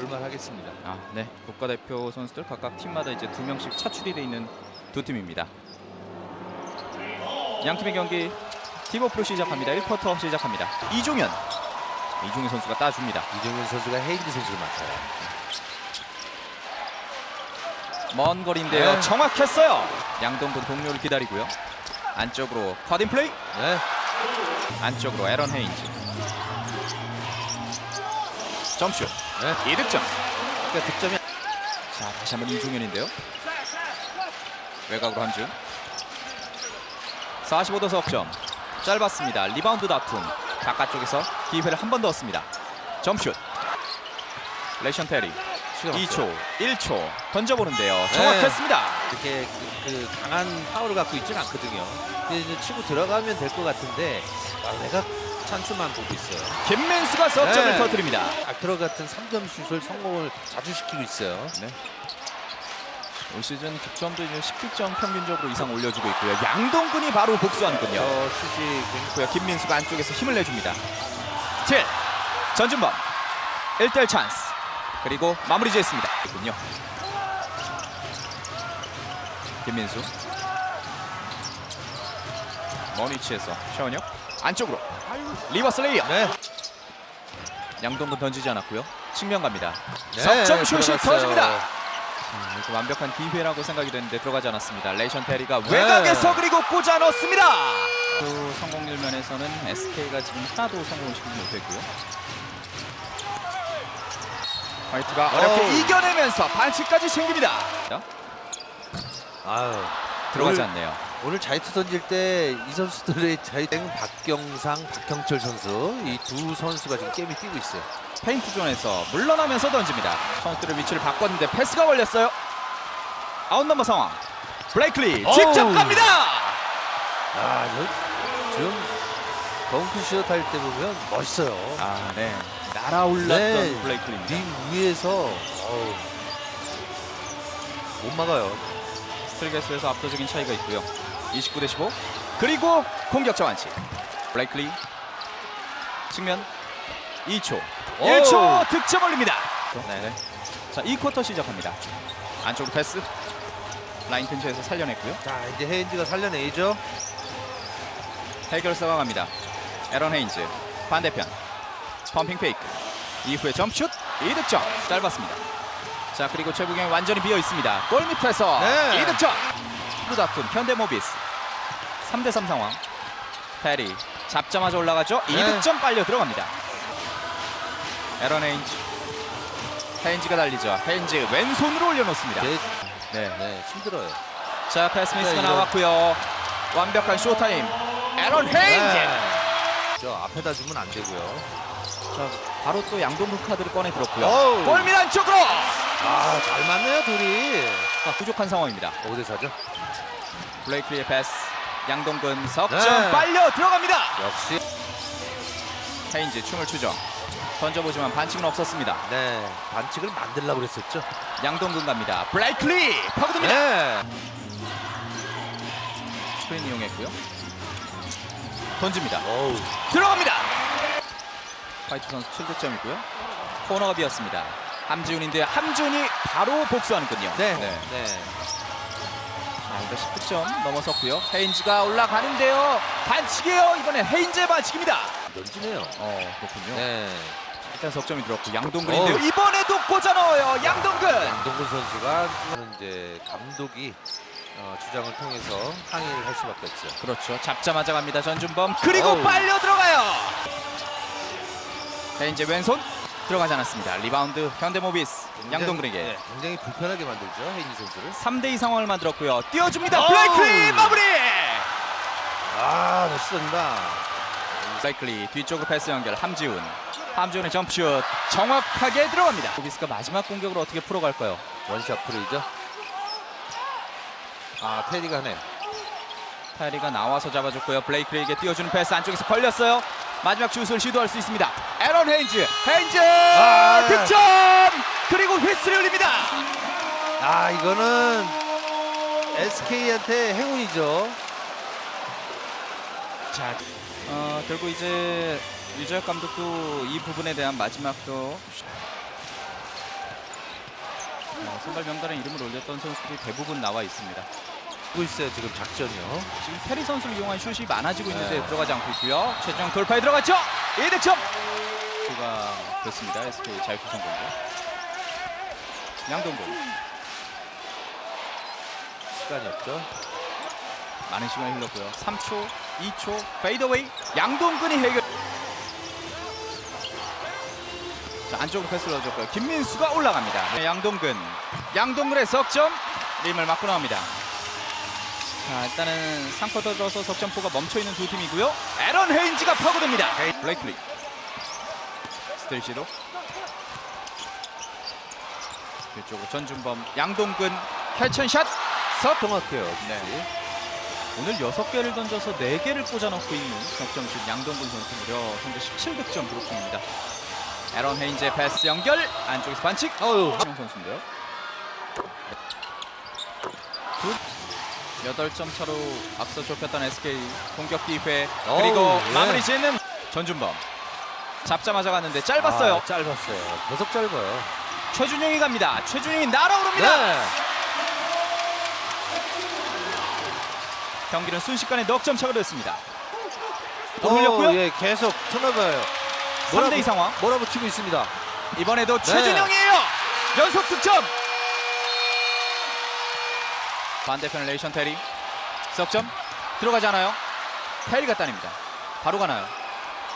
볼만하겠습니다. 아, 네. 국가대표 선수들 각각 팀마다 이제 두 명씩 차출이 돼 있는 두 팀입니다. 양 팀의 경기 티버프로 시작합니다. 1쿼터 시작합니다. 이종현. 이종현 선수가 따줍니다. 이정현 선수가 헤인즈 선수를 맡아요. 먼 거리인데요. 네. 정확했어요. 양동근 동료를 기다리고요. 안쪽으로 쿼딘 플레이. 네. 안쪽으로 에런 헤인즈. 점슛. 네. 2득점. 그러니까 득점이 자, 다시 한번 이종현인데요. 외곽으로 한 줄. 45도 석점. 짧았습니다. 리바운드 다툼. 바깥쪽에서 기회를 한 번 더 얻습니다. 점슛. 레션 테리. 시간 없어요. 2초, 1초 던져보는데요. 정확했습니다. 이렇게 그, 그 강한 파워를 갖고 있지는 않거든요. 근데 이제 치고 들어가면 될 것 같은데 아, 외곽 찬스만 보고 있어요. 김민수가 석점을 네. 터뜨립니다. 악트러 같은 3점 슛을 성공을 자주 시키고 있어요. 네. 올 시즌 득점도 이제 10득점 평균적으로 이상 올려주고 있고요. 양동근이 바로 복수하는군요. 저 슛이 굉장히 고요 김민수가 안쪽에서 힘을 내줍니다. 스틸 전준범 1대1 찬스 그리고 마무리 지었습니다. 군요. 김민수 먼 위치에서 샤원혁 안쪽으로 리버스 레이어 네. 양동근 던지지 않았고요. 측면 갑니다. 네, 석점 슛이. 터집니다. 자, 이거 완벽한 기회라고 생각이 됐는데 들어가지 않았습니다. 레이션 테리가 네. 외곽에서 그리고 꽂아 넣습니다. 또 성공률 면에서는 SK가 지금 하나도 성공을 시키지 못했고요. 화이트가 어렵게 어우. 이겨내면서 반칙까지 챙깁니다. 자, 아유. 들어가지 않네요. 오늘 자유투 던질 때 이 선수들의 자유투 박경상, 박형철 선수 이 두 선수가 지금 게임이 뛰고 있어요. 페인트 존에서 물러나면서 던집니다. 선수들의 위치를 바꿨는데 패스가 걸렸어요. 아웃 넘버 상황. 블레이클리 직접 어우. 갑니다. 아, 저, 지금 덩크슛 할 때 보면 멋있어요. 아, 네. 날아올랐던 네. 블레이클입니다. 링 위에서 어우, 못 막아요. 스트레스에서 압도적인 차이가 있고요. 29 대 15. 그리고 공격자 완치. 블레이클리 측면 2초. 오. 1초 득점 올립니다. 네. 자, 2쿼터 시작합니다. 안쪽으로 패스. 라인 근처에서 살려냈고요. 자, 이제 헤인즈가 살려내죠. 해결사가 갑니다. 에런 헤인즈 반대편 펌핑 페이크 이후에 점슛 2득점 짧았습니다. 자 그리고 최국영이 완전히 비어 있습니다. 골 밑에서 네. 2득점 프다툼 현대모비스 3대3 상황 페리 잡자마자 올라가죠. 네. 2득점 빨려 들어갑니다. 에런 헤인즈 헤인즈가 달리죠. 헤인즈 왼손으로 올려놓습니다. 네, 네. 네, 힘들어요. 자 패스 미스가 네, 나왔고요. 완벽한 쇼타임 에런 헤인즈 네. 저 앞에다 주면 안 되고요. 자, 바로 또 양동근 카드를 꺼내 들었고요. 골밑 안쪽으로 아, 잘 맞네요, 둘이. 아, 부족한 상황입니다. 5대 4죠. 블레이크리의 패스. 양동근 석점 네. 빨려 들어갑니다. 역시. 헤인즈 춤을 추죠. 던져보지만 반칙은 없었습니다. 네, 반칙을 만들려고 그랬었죠. 양동근 갑니다. 블레이크리 파고듭니다. 네. 스크린 이용했고요. 던집니다. 어우. 들어갑니다. 화이트 선수 7득점이고요. 코너가 비었습니다. 함지훈인데 함지훈이 바로 복수하는군요. 네. 네. 네. 자, 일단 10득점 넘어섰고요. 헤인즈가 올라가는데요. 반칙이에요. 이번엔 헤인즈의 반칙입니다. 던지네요. 어, 그렇군요. 네. 일단 석점이 들었고 양동근인데요. 어우. 이번에도 꽂아 넣어요. 양동근. 양동근 선수가 이제 감독이 어, 주장을 통해서 항의를 할 수밖에 없어요. 그렇죠. 잡자마자 갑니다. 전준범. 그리고 어우. 빨려 들어가요. 헤인즈 왼손 들어가지 않았습니다. 리바운드 현대모비스 양동근에게 네, 굉장히 불편하게 만들죠 헤인지 선수를. 3대2 상황을 만들었고요. 띄워줍니다. 어우. 블레이클리 마무리. 아 멋있습니다. 블레이클리 뒤쪽으로 패스 연결 함지훈. 함지훈의 점슛 정확하게 들어갑니다. 모비스가 마지막 공격으로 어떻게 풀어갈까요? 원샷 플레이죠. 아 테디가 하네. 타이리가 나와서 잡아줬고요. 블레이크에게 띄워주는 패스 안쪽에서 걸렸어요. 마지막 슛을 시도할 수 있습니다. 에런 헤인즈, 헤인즈 아, 네. 득점 그리고 휘슬이 울립니다. 아 이거는 SK한테 행운이죠. 자, 어, 결국 이제 유재혁 감독도 이 부분에 대한 마지막도 어, 선발 명단에 이름을 올렸던 선수들이 대부분 나와 있습니다. 보고 있어요 지금 작전이요. 지금 테리 선수를 이용한 슛이 많아지고 있는데 네. 들어가지 않고 있고요. 최정 돌파에 들어갔죠. 2득점. 가 됐습니다. SK 자유투 성공고. 양동근 시간이 없죠. 많은 시간이 흘렀고요. 3초, 2초, 페이더웨이. 양동근이 해결. 자 안쪽으로 패스를 넣어줬고요. 김민수가 올라갑니다. 네, 양동근, 양동근의 석점 림을 맞고 나옵니다. 자 일단은 3쿼터 들어서 석점포가 멈춰 있는 두 팀이고요. 에런 헤인즈가 파고듭니다. 블레이클리 스틸 시도. 이쪽으로 전준범, 양동근 캐천샷 석 정확해요. 네. 오늘 6개를 던져서 4개를 꽂아넣고 있는 석점슛 양동근 선수 무려 현재 17득점 기록 중입니다. 에런 헤인즈의 패스 연결 안쪽에서 반칙 어유 형 선수인데요. 8점 차로 앞서 좁혔던 SK 공격 기회 그리고 어우, 예. 마무리 짓는 전준범 잡자마자 갔는데 짧았어요. 아, 짧았어요. 계속 짧아요. 최준영이 갑니다. 최준영이 날아오릅니다. 네. 경기는 순식간에 넉 점 차가 됐습니다. 또 흘렸고요. 어, 예, 계속 turnover예요. 3대 2 상황. 몰아붙이고 있습니다. 이번에도 네. 최준영이에요. 연속 득점. 반대편 레이션 테리 석점 들어가지 않아요. 테리가 따냅니다. 바로 가나요.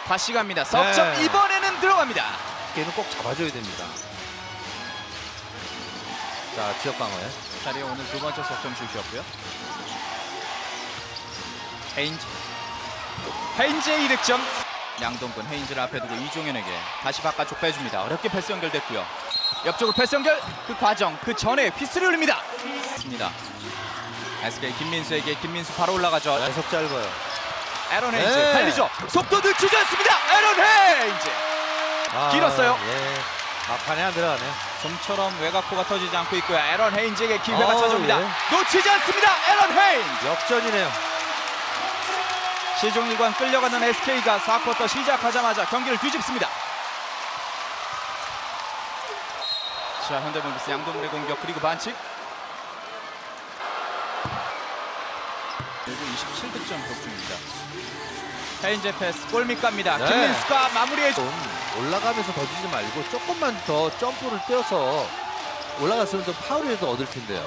다시 갑니다. 석점 네. 이번에는 들어갑니다. 걔는 꼭 잡아줘야 됩니다. 자, 지역 방어에. 자리에 오늘 두 번째 석점 슛이었고요. 헤인즈. 헤인즈의 2득점. 양동근 헤인즈를 앞에 두고 이종현에게 다시 바깥쪽 빼줍니다. 어렵게 패스 연결됐고요. 옆쪽으로 패스 연결. 그 과정, 그 전에 휘슬을 흘립니다. 습니다. SK 김민수에게 김민수 바로 올라가죠. 계속 짧아요. 에런 헤인즈 네. 달리죠. 속도 늦추지 않습니다. 에런 헤인즈. 아, 길었어요. 예. 막판에 안 들어가네요. 좀처럼 외곽포가 터지지 않고 있고요. 에런 헤인즈에게 기회가 어우, 찾아옵니다. 예. 놓치지 않습니다. 에런 헤인즈. 역전이네요. 시종일관 끌려가는 SK가 4쿼터 시작하자마자 경기를 뒤집습니다. 자 현대모비스 양동근의 공격 그리고 반칙. 그리고 27득점 기록 중입니다. 헤인제 패스 골밑 갑니다. 네. 김민수가 마무리해 주. 좀 올라가면서 던지지 말고 조금만 더 점프를 뛰어서 올라갔으면 좀 파울이라도 얻을 텐데요.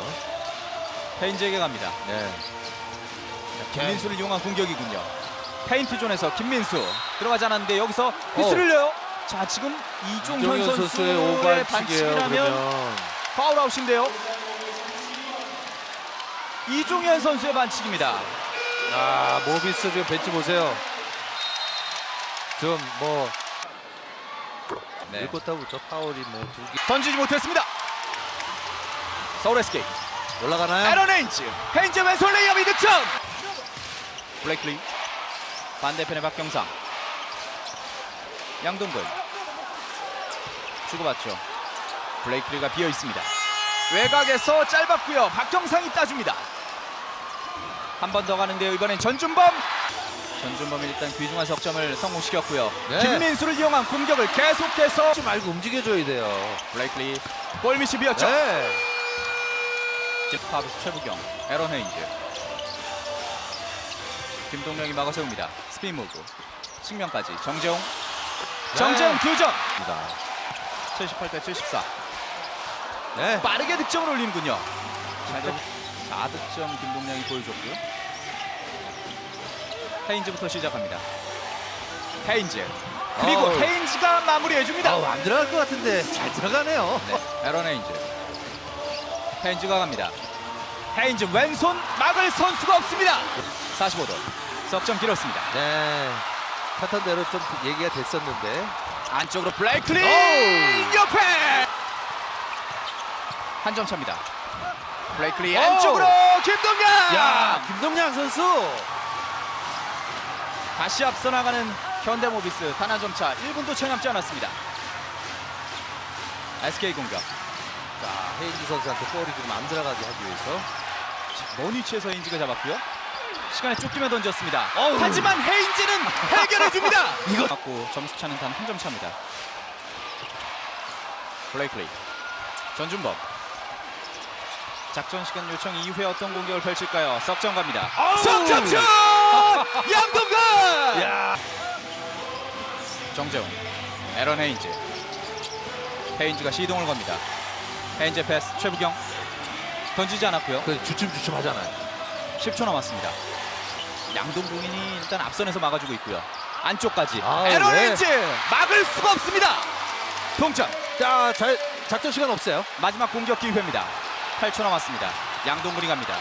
헤인제에게 갑니다. 네. 김민수를 이용한 공격이군요. 페인트 존에서 김민수 들어가지 않았는데 여기서 휘슬을 내요. 자 지금 이종현 선수의 오버치기예요. 반칙이라면 그러면 파울 아웃인데요. 이종현 선수의 반칙입니다. 아 모비스 지금 벤치 보세요. 지금 뭐 네. 일곱 타부터 파울이 뭐두 개 던지지 못했습니다. 서울 SK 올라가나요? 에런 헤인즈 헤인즈 왼손 레이업 이 득점. 블레이클리 반대편의 박경상 양동근 주고받죠. 블레이클리가 비어 있습니다. 외곽에서 짧았고요. 박경상이 따줍니다. 한 번 더 가는데요. 이번엔 전준범. 전준범이 일단 귀중한 석점을 성공시켰고요. 네. 김민수를 이용한 공격을 계속해서 하지 말고 움직여줘야 돼요. 블레이클리 골밑이 비었죠. 네. 파브스 최부경, 에런 헤인즈, 김동명이 막아 세웁니다. 스피인 무브, 측면까지 정재홍, 정재홍 두 점, 입니다. 78대 74. 네. 빠르게 득점을 올리는군요. 자, 일단 4득점 김동명이 보여줬고요. 헤인즈부터 시작합니다. 헤인즈 그리고 어우. 헤인즈가 마무리해줍니다. 아우, 안 들어갈 것 같은데 잘 들어가네요. 네, 에런 헤인즈. 헤인즈가 갑니다. 헤인즈 왼손 막을 선수가 없습니다. 45도. 석점 길었습니다. 네. 패턴대로 좀 얘기가 됐었는데. 안쪽으로 블레이클리. 옆에 한 점 차입니다. 블레이클리. 안쪽으로 김동현. 야, 김동양 선수. 다시 앞서 나가는 현대모비스 단 한 점 차. 1분도 채 남지 않았습니다. SK 공격. 자, 헤인지 선수한테 볼이 지금 안 들어가게 하기 위해서. 먼 위치에서 헤인즈가 잡았고요. 시간에 쫓기며 던졌습니다. 어우. 하지만 헤인즈는 해결해 줍니다. 이거 맞고 점수 차는 단 한 점 차입니다. 블레이클리 전준범 작전 시간 요청 이후에 어떤 공격을 펼칠까요? 석점 갑니다. 아우! 석점 슛! 양동근! 야. 정재훈, 에런 헤인즈. 헤인즈가 시동을 겁니다. 헤인즈 패스 최부경 던지지 않았고요. 그 주춤주춤 하잖아요. 10초 남았습니다. 양동국인이 일단 앞선에서 막아주고 있고요. 안쪽까지 아, 에런 네. 헤인즈 막을 수가 없습니다. 동점. 자, 잘 작전 시간 없어요. 마지막 공격 기회입니다. 8초 남았습니다. 양동근이 갑니다.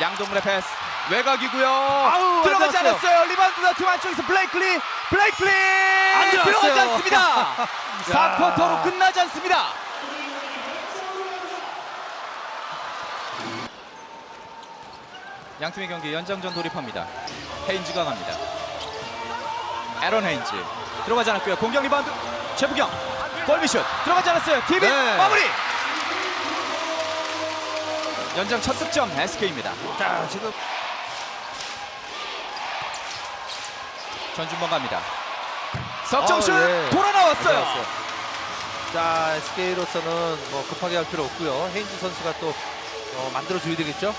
양동근의 패스 외곽이고요. 아우, 들어가지 안 들어갔어요. 않았어요. 리바운드 다툼 안쪽에서 블레이클리 블레이클리 안 들어갔어요. 들어가지 않습니다. 4쿼터로 끝나지 않습니다. 양 팀의 경기 연장전 돌입합니다. 헤인즈가 갑니다. 에런 헤인즈 들어가지 않았고요. 공격 리바운드 최부경 골미슛 들어가지 않았어요. TV 네. 마무리. 연장 첫 득점 SK입니다. 자, 지금 전준범 갑니다. 석점슛 아, 예. 돌아 나왔어요. 들어갔어요. 자, SK로서는 뭐 급하게 할 필요 없고요. 헤인즈 선수가 또 어, 만들어줘야 되겠죠?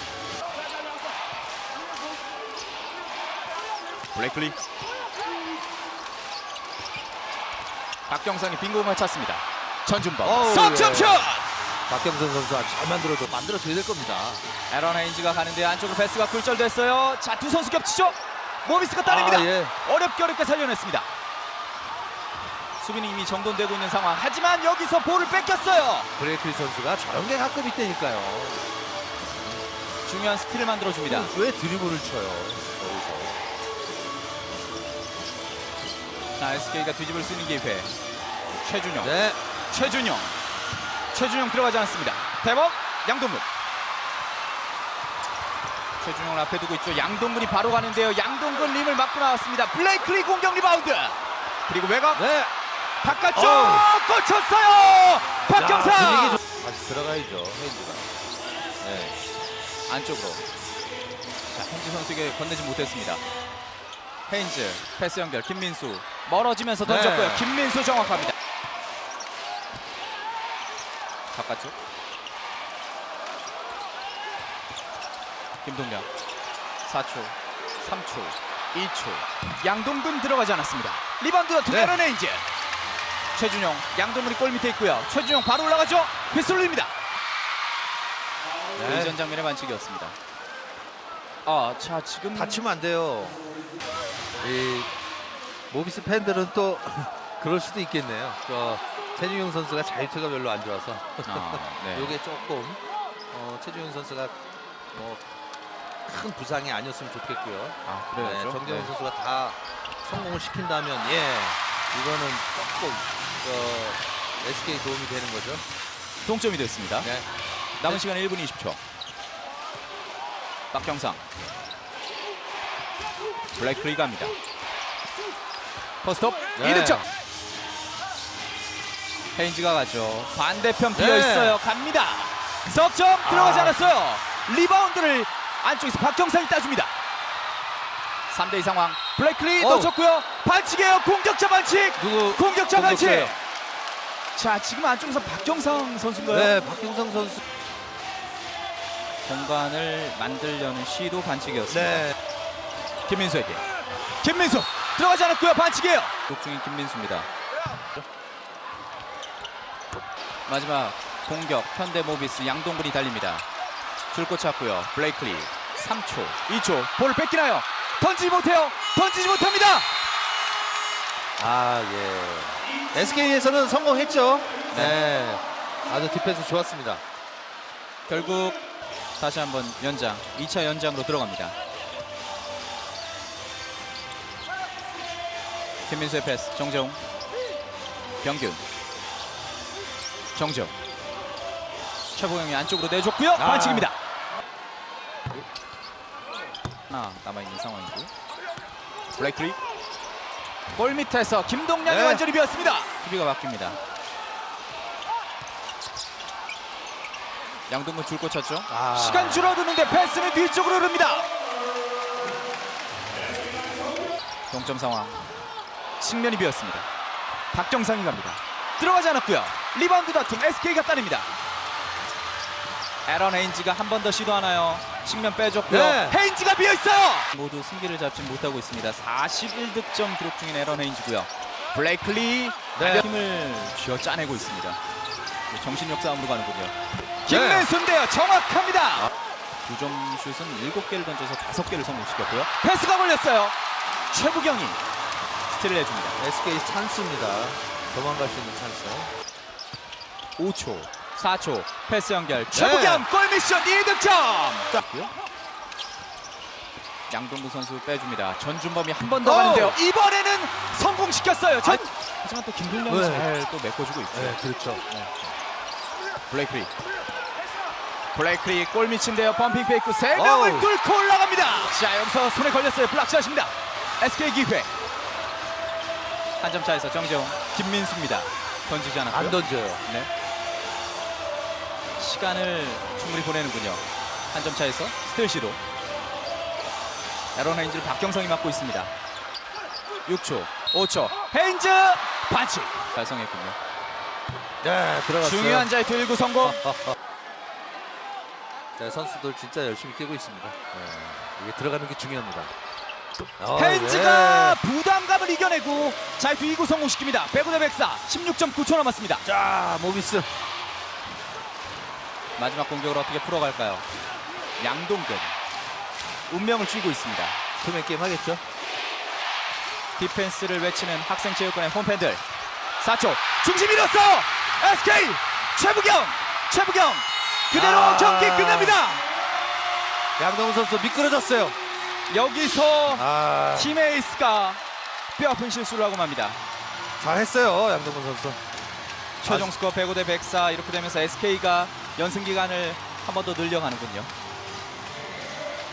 블레이클리 박경상이 빈 공을 찾습니다. 전준범 어우, 석점슛 박경선 선수가 잘 만들어도 만들어줘야 될 겁니다. 에런 헤인즈가 가는데 안쪽으로 패스가 굴절됐어요. 자 두 선수 겹치죠. 모비스가 따냅니다. 아, 예. 어렵게 어렵게 살려냈습니다. 수비는 이미 정돈되고 있는 상황. 하지만 여기서 볼을 뺏겼어요. 브레이클리 선수가 저런 게 가끔 있다니까요. 중요한 스틸을 만들어줍니다. 왜 드리블을 쳐요? 여기서. 자 SK가 뒤집을 수 있는 기회. 최준영. 네. 최준영. 최준영 들어가지 않았습니다. 대박 양동근. 최준영을 앞에 두고 있죠. 양동근이 바로 가는데요. 양동근 림을 맞고 나왔습니다. 블레이클리 공격 리바운드. 그리고 외곽 네. 바깥쪽. 꽂혔어요. 박경상 다시 들어가야죠. 헤인즈가. 네. 안쪽으로. 자 헤인즈 선수에게 건네지 못했습니다. 헤인즈 패스 연결 김민수 멀어지면서 네. 던졌고요. 김민수 정확합니다. 바깥쪽. 김동현 4초, 3초, 2초. 양동근 들어가지 않았습니다. 리바운드가 네. 투자는 헤인즈. 최준용 양동근이 골 밑에 있고요. 최준용 바로 올라가죠. 휘슬립니다. 네. 이전 장면의 반칙이었습니다. 아, 자 지금 다치면 안 돼요. 이 모비스 팬들은 또 그럴 수도 있겠네요. 저 최준용 선수가 자유투가 별로 안 좋아서 아, 네. 이게 조금 어, 최준용 선수가 뭐 큰 부상이 아니었으면 좋겠고요. 아, 네, 그래요. 정재훈 선수가 다 성공을 시킨다면 예 이거는 조금 저 SK 도움이 되는 거죠. 동점이 됐습니다. 네. 남은 시간 1분 20초. 박경상. 블랙크리 갑니다. 포스톱 네. 이득점. 헤인즈가 가죠. 반대편 비어 네. 있어요. 갑니다. 석점 들어가지 아. 않았어요. 리바운드를 안쪽에서 박경상이 따줍니다. 3대2 상황. 블랙크리 어우. 놓쳤고요. 반칙이에요. 공격자 반칙. 누구 공격자 반칙. 자, 지금 안쪽에서 박경상 선수인가요? 네, 박경성 선수. 공간을 만들려는 시도 반칙이었습니다. 네. 김민수에게 김민수 들어가지 않았고요 반칙이에요. 독중인 김민수입니다. 마지막 공격 현대모비스 양동근이 달립니다. 줄곧 찾고요. 블레이클리 3초, 2초 볼을 뺏기나요? 던지지 못해요. 던지지 못합니다. 아, 예. SK에서는 성공했죠. 네. 아주 디펜스 좋았습니다. 결국 다시 한번 연장 2차 연장으로 들어갑니다. 김민수의 패스 정재웅 병균 정재웅 최보영이 안쪽으로 내줬고요 아. 반칙입니다. 하나 남아있는 상황이고 블레이크리 골 밑에서 김동량이 네. 완전히 비었습니다. 수비가 바뀝니다. 양동근 줄곧 쳤죠. 아. 시간 줄어드는데 패스는 뒤쪽으로 흐릅니다. 동점 상황. 측면이 비었습니다. 박경상이 갑니다. 들어가지 않았고요. 리바운드 다툼 SK가 따냅니다. 에런 헤인지가 한 번 더 시도하나요? 측면 빼줬고요. 네. 헤인지가 비어 있어요. 모두 승기를 잡지 못하고 있습니다. 41득점 기록 중인 에런 헤인지고요. 블레이클리 네. 힘을 쥐어 짜내고 있습니다. 정신력 싸움으로 가는군요. 네. 김민수인데요. 정확합니다. 두점 슛은 7개를 던져서 5개를 성공시켰고요. 패스가 걸렸어요. 최부경이 스틸을 해줍니다. SK 찬스입니다. 도망갈 수 있는 찬스. 5초, 4초, 패스 연결. 최부경 골 미션 2득점. 땄고요. 양동구 선수 빼줍니다. 전준범이 한 번더 오! 가는데요. 이번에는 성공시켰어요. 전... 하지만 또 김동현이 네. 잘또 메꿔주고 있죠. 네, 그렇죠. 블레이크리. 블레이크리 골 미친데요. 펌핑 페이크 세 명을 어우. 뚫고 올라갑니다. 자 여기서 손에 걸렸어요. 블락샷입니다. SK 기회. 한 점 차에서 정재홍, 김민수입니다. 던지지 않았고요. 안 던져요. 네. 시간을 충분히 보내는군요. 한 점 차에서 스틸 시도. 에런 헤인즈를 박경성이 맡고 있습니다. 6초, 5초, 헤인즈 반칙 달성했군요. 네, 들어갔어요. 중요한 자의 들고 성공. 네, 선수들 진짜 열심히 뛰고 있습니다. 네, 이게 들어가는 게 중요합니다. 어, 헤인즈가 네. 부담감을 이겨내고 잘 뒤이고 성공시킵니다. 105대 104, 16.9초 남았습니다. 자, 모비스. 마지막 공격을 어떻게 풀어갈까요? 양동근 운명을 쥐고 있습니다. 투맨 게임 하겠죠? 디펜스를 외치는 학생체육관의 홈팬들 4초 중심 잃었어 SK 최부경 최부경 그대로 아. 경기 끝납니다 양동훈 선수 미끄러졌어요. 여기서 아, 팀 에이스가 뼈아픈 실수를 하고 맙니다 잘했어요, 양동훈 선수. 최종 스코어 105 대 104 이렇게 되면서 SK가 연승 기간을 한 번 더 늘려가는군요